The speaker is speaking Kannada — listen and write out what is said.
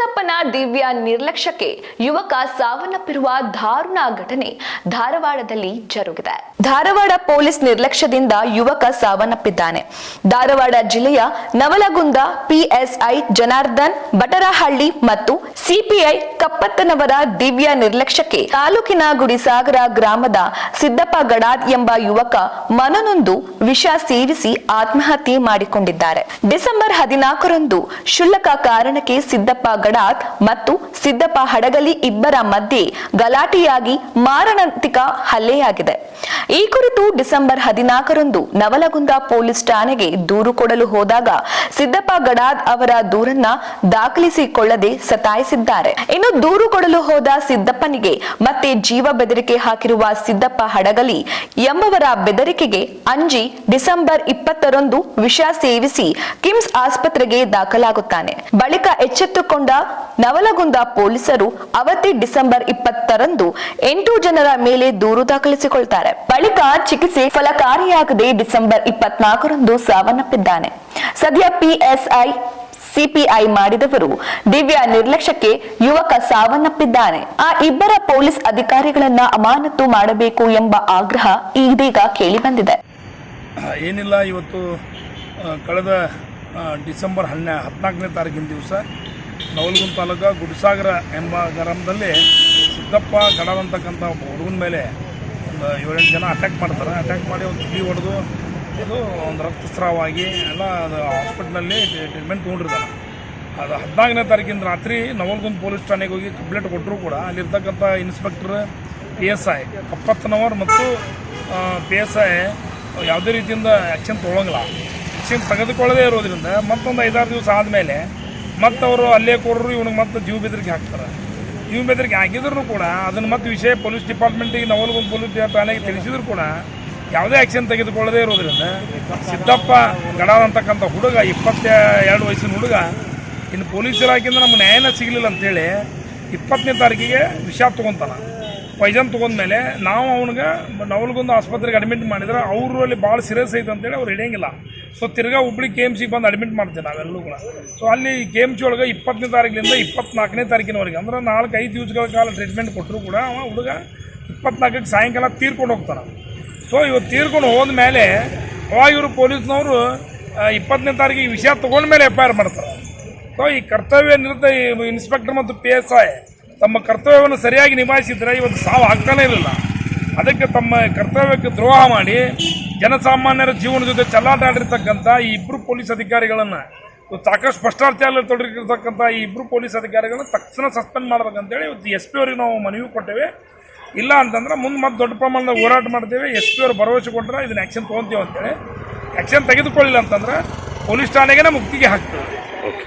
ಪೊಲೀಸಪ್ಪನ ದಿವ್ಯ ನಿರ್ಲಕ್ಷ್ಯಕ್ಕೆ ಯುವಕ ಸಾವನ್ನಪ್ಪಿರುವ ದಾರುಣ ಘಟನೆ ಧಾರವಾಡದಲ್ಲಿ ಜರುಗಿದೆ. ಧಾರವಾಡ ಪೊಲೀಸ್ ನಿರ್ಲಕ್ಷ್ಯದಿಂದ ಯುವಕ ಸಾವನ್ನಪ್ಪಿದ್ದಾನೆ. ಧಾರವಾಡ ಜಿಲ್ಲೆಯ ನವಲಗುಂದ ಪಿಎಸ್ಐ ಜನಾರ್ದನ್, ಬಟರಹಳ್ಳಿ ಮತ್ತು ಸಿಪಿಐ ಕಪ್ಪತ್ತನವರ ದಿವ್ಯ ನಿರ್ಲಕ್ಷ್ಯಕ್ಕೆ ತಾಲೂಕಿನ ಗುಡಿಸಾಗರ ಗ್ರಾಮದ ಸಿದ್ದಪ್ಪ ಗಡಾದ್ ಎಂಬ ಯುವಕ ಮನನೊಂದು ವಿಷ ಸೇವಿಸಿ ಆತ್ಮಹತ್ಯೆ ಮಾಡಿಕೊಂಡಿದ್ದಾರೆ. ಡಿಸೆಂಬರ್ ಹದಿನಾಲ್ಕರಂದು ಕ್ಷುಲ್ಲಕ ಕಾರಣಕ್ಕೆ ಸಿದ್ದಪ್ಪ ಗಡಾದ್ ಮತ್ತು ಸಿದ್ದಪ್ಪ ಹಡಗಲಿ ಇಬ್ಬರ ಮಧ್ಯೆ ಗಲಾಟೆಯಾಗಿ ಮಾರಣಾಂತಿಕ ಹಲ್ಲೆಯಾಗಿದೆ. ಈ ಕುರಿತು ಡಿಸೆಂಬರ್ ಹದಿನಾಲ್ಕರಂದು ನವಲಗುಂದ ಪೊಲೀಸ್ ಠಾಣೆಗೆ ದೂರು ಕೊಡಲು ಹೋದಾಗ ಸಿದ್ದಪ್ಪ ಗಡಾದ್ ಅವರ ದೂರನ್ನ ದಾಖಲಿಸಿಕೊಳ್ಳದೆ ಸತಾಯಿಸಿದ್ದಾರೆ. ಇನ್ನು ದೂರು ಕೊಡಲು ಹೋದ ಸಿದ್ದಪ್ಪನಿಗೆ ಮತ್ತೆ ಜೀವ ಬೆದರಿಕೆ ಹಾಕಿರುವ ಸಿದ್ದಪ್ಪ ಹಡಗಲಿ ಎಂಬವರ ಬೆದರಿಕೆಗೆ ಅಂಜಿ ಡಿಸೆಂಬರ್ ಇಪ್ಪತ್ತರಂದು ವಿಷ ಸೇವಿಸಿ ಕಿಮ್ಸ್ ಆಸ್ಪತ್ರೆಗೆ ದಾಖಲಾಗುತ್ತಾನೆ. ಬಳಿಕ ಎಚ್ಚೆತ್ತುಕೊಂಡ ನವಲಗುಂದ ಪೊಲೀಸರು ಅವತ್ತೇ ಡಿಸೆಂಬರ್ ಇಪ್ಪತ್ತರಂದು ಎಂಟು ಜನರ ಮೇಲೆ ದೂರು ದಾಖಲಿಸಿಕೊಳ್ತಾರೆ. ಬಳಿಕ ಚಿಕಿತ್ಸೆ ಫಲಕಾರಿಯಾಗದೆ ಡಿಸೆಂಬರ್ ಇಪ್ಪತ್ನಾಲ್ಕರಂದು ಸಾವನ್ನಪ್ಪಿದ್ದಾನೆ. ಸದ್ಯ ಪಿಎಸ್ಐ, ಸಿಪಿಐ ಮಾಡಿದವರು ದಿವ್ಯ ನಿರ್ಲಕ್ಷ್ಯಕ್ಕೆ ಯುವಕ ಸಾವನ್ನಪ್ಪಿದ್ದಾನೆ. ಆ ಇಬ್ಬರ ಪೊಲೀಸ್ ಅಧಿಕಾರಿಗಳನ್ನ ಅಮಾನತು ಮಾಡಬೇಕು ಎಂಬ ಆಗ್ರಹ ಇದೀಗ ಕೇಳಿಬಂದಿದೆ. ಏನಿಲ್ಲ, ಇವತ್ತು ಕಳೆದ ಡಿಸೆಂಬರ್ ಹನ್ನೆ, ಹದಿನಾಲ್ಕನೇ ತಾರೀಕಿನ ದಿವಸ ನವಲಗುಂದ ತಾಲೂಕು ಗುಡಿಸಾಗರ ಎಂಬ ಗ್ರಾಮದಲ್ಲಿ ಸಿದ್ದಪ್ಪ ಗಡ ಅಂತಕ್ಕಂಥ ಒಬ್ಬ ಹುಡುಗನ ಮೇಲೆ ಒಂದು ಏಳೆಂಟು ಜನ ಅಟ್ಯಾಕ್ ಮಾಡ್ತಾರೆ. ಅಟ್ಯಾಕ್ ಮಾಡಿ ಒಂದು ಕಿವಿ ಹೊಡೆದು ಇದು ಒಂದು ರಕ್ತಸ್ರಾವಾಗಿ ಎಲ್ಲ ಅದು ಹಾಸ್ಪಿಟ್ಲಲ್ಲಿ ಟ್ರೀಟ್ಮೆಂಟ್ ತೊಗೊಂಡಿರ್ತಾರೆ ಅದು ಹದಿನಾಲ್ಕನೇ ತಾರೀಕಿನ ರಾತ್ರಿ ನವಲ್ಗುಂದ್ ಪೊಲೀಸ್ ಠಾಣೆಗೆ ಹೋಗಿ ಕಂಪ್ಲೇಂಟ್ ಕೊಟ್ಟರು ಕೂಡ. ಅಲ್ಲಿರ್ತಕ್ಕಂಥ inspector P S I Kappattanavar ಮತ್ತು ಪಿ ಎಸ್ ಐ ಯಾವುದೇ ರೀತಿಯಿಂದ ಆ್ಯಕ್ಷನ್ ತೊಗೊಳಂಗಿಲ್ಲ. ಆ್ಯಕ್ಷನ್ ತೆಗೆದುಕೊಳ್ಳದೇ ಇರೋದ್ರಿಂದ ಮತ್ತೊಂದು ಐದಾರು ದಿವಸ ಆದಮೇಲೆ ಮತ್ತೆ ಅವರು ಅಲ್ಲೇ ಕೊಡರು ಇವನಿಗೆ ಮತ್ತೆ ಜೀವ ಬೆದರಿಕೆ ಹಾಕ್ತಾರೆ. ಜೀವ ಬೆದರಿಕೆ ಹಾಕಿದ್ರು ಕೂಡ ಅದನ್ನು ಮತ್ತೆ ವಿಷಯ ಪೊಲೀಸ್ ಡಿಪಾರ್ಟ್ಮೆಂಟಿಗೆ ನವಲಗುಂದ ಪೊಲೀಸ್ ಠಾಣೆಗೆ ತಿಳಿಸಿದ್ರು ಕೂಡ ಯಾವುದೇ ಆ್ಯಕ್ಷನ್ ತೆಗೆದುಕೊಳ್ಳದೇ ಇರೋದ್ರಿಂದ ಸಿದ್ದಪ್ಪ ಗಡಾರ್ ಅಂತಕ್ಕಂಥ ಹುಡುಗ ಇಪ್ಪತ್ತ ಎರಡು ವಯಸ್ಸಿನ ಹುಡುಗ, ಇನ್ನು ಪೊಲೀಸ್ ಇಲಾಖೆಯಿಂದ ನಮ್ಗೆ ನ್ಯಾಯನ ಸಿಗಲಿಲ್ಲ ಅಂತೇಳಿ ಇಪ್ಪತ್ತನೇ ತಾರೀಕಿಗೆ ವಿಷ ತೊಗೊತಾನ. ಪೈಜನ್ ತೊಗೊಂಡ್ಮೇಲೆ ನಾವು ಅವನಿಗೆ ನವಲಗುಂದ ಆಸ್ಪತ್ರೆಗೆ ಅಡ್ಮಿಟ್ ಮಾಡಿದ್ರೆ ಅವರು ಅಲ್ಲಿ ಭಾಳ ಸೀರಿಯಸ್ ಐತೆ ಅಂತೇಳಿ ಅವ್ರು ಹಿಡಿಯಂಗಿಲ್ಲ. ಸೊ ತಿರ್ಗಾ ಹುಬ್ಳಿ ಕೆ ಎಂ ಸಿಗೆ ಬಂದು ಅಡ್ಮಿಟ್ ಮಾಡ್ತೀವಿ ನಾವೆಲ್ಲರೂ ಕೂಡ. ಸೊ ಅಲ್ಲಿ ಕೆ ಎಂ ಸಿ ಒಳಗೆ ಇಪ್ಪತ್ತನೇ ತಾರೀಕಿನಿಂದ ಇಪ್ಪತ್ನಾಲ್ಕನೇ ತಾರೀಕಿನವರೆಗೆ, ಅಂದ್ರೆ ನಾಲ್ಕು ಐದು ದಿವಸಗಳ ಕಾಲ ಟ್ರೀಟ್ಮೆಂಟ್ ಕೊಟ್ಟರು ಕೂಡ ಅವ ಹುಡುಗ ಇಪ್ಪತ್ನಾಲ್ಕಕ್ಕೆ ಸಾಯಂಕಾಲ ತೀರ್ಕೊಂಡು ಹೋಗ್ತಾನೆ. ಸೊ ಇವತ್ತು ತೀರ್ಕೊಂಡು ಹೋದ್ಮೇಲೆ ಅವಾಗ ಇವರು ಪೊಲೀಸ್ನವರು ಇಪ್ಪತ್ತನೇ ತಾರೀಕಿಗೆ ವಿಷಯ ತೊಗೊಂಡ್ಮೇಲೆ ಎಫ್ ಐ ಆರ್ ಮಾಡ್ತಾರೆ. ಸೊ ಈ ಕರ್ತವ್ಯ ನಿರತ ಇನ್ಸ್ಪೆಕ್ಟರ್ ಮತ್ತು ಪಿ ಎಸ್ ಐ ತಮ್ಮ ಕರ್ತವ್ಯವನ್ನು ಸರಿಯಾಗಿ ನಿಭಾಯಿಸಿದ್ರೆ ಇವತ್ತು ಸಾವು ಆಗ್ತಾನೇ ಇರಲಿಲ್ಲ. ಅದಕ್ಕೆ ತಮ್ಮ ಕರ್ತವ್ಯಕ್ಕೆ ದ್ರೋಹ ಮಾಡಿ ಜನಸಾಮಾನ್ಯರ ಜೀವನ ಜೊತೆ ಚಲ್ಲಾಟ ಆಡಿರ್ತಕ್ಕಂಥ ಈ ಇಬ್ಬರು ಪೊಲೀಸ್ ಅಧಿಕಾರಿಗಳನ್ನು ಸಾಕಷ್ಟು ಭ್ರಷ್ಟಾಚಾರ ತೊಡಗಿರ್ತಕ್ಕಂಥ ಈ ಇಬ್ಬರು ಪೊಲೀಸ್ ಅಧಿಕಾರಿಗಳನ್ನ ತಕ್ಷಣ ಸಸ್ಪೆಂಡ್ ಮಾಡ್ಬೇಕಂತೇಳಿ ಇವತ್ತು ಎಸ್ ಪಿ ಅವರಿಗೆ ನಾವು ಮನವಿ ಕೊಟ್ಟೇವೆ. ಇಲ್ಲ ಅಂತಂದ್ರೆ ಮುಂದೆ ಮತ್ತೆ ದೊಡ್ಡ ಪ್ರಮಾಣದ ಹೋರಾಟ ಮಾಡ್ತೇವೆ. ಎಸ್ ಪಿ ಅವರು ಭರವಸೆ ಕೊಟ್ಟರೆ ಇದನ್ನ ಆ್ಯಕ್ಷನ್ ತೊಗೊತೀವಿ ಅಂತೇಳಿ ಆ್ಯಕ್ಷನ್ ತೆಗೆದುಕೊಳ್ಳಿಲ್ಲ ಅಂತಂದ್ರೆ ಪೊಲೀಸ್ ಠಾಣೆಗೆ ಮುಕ್ತಿಗೆ ಹಾಕ್ತೇವೆ. ಓಕೆ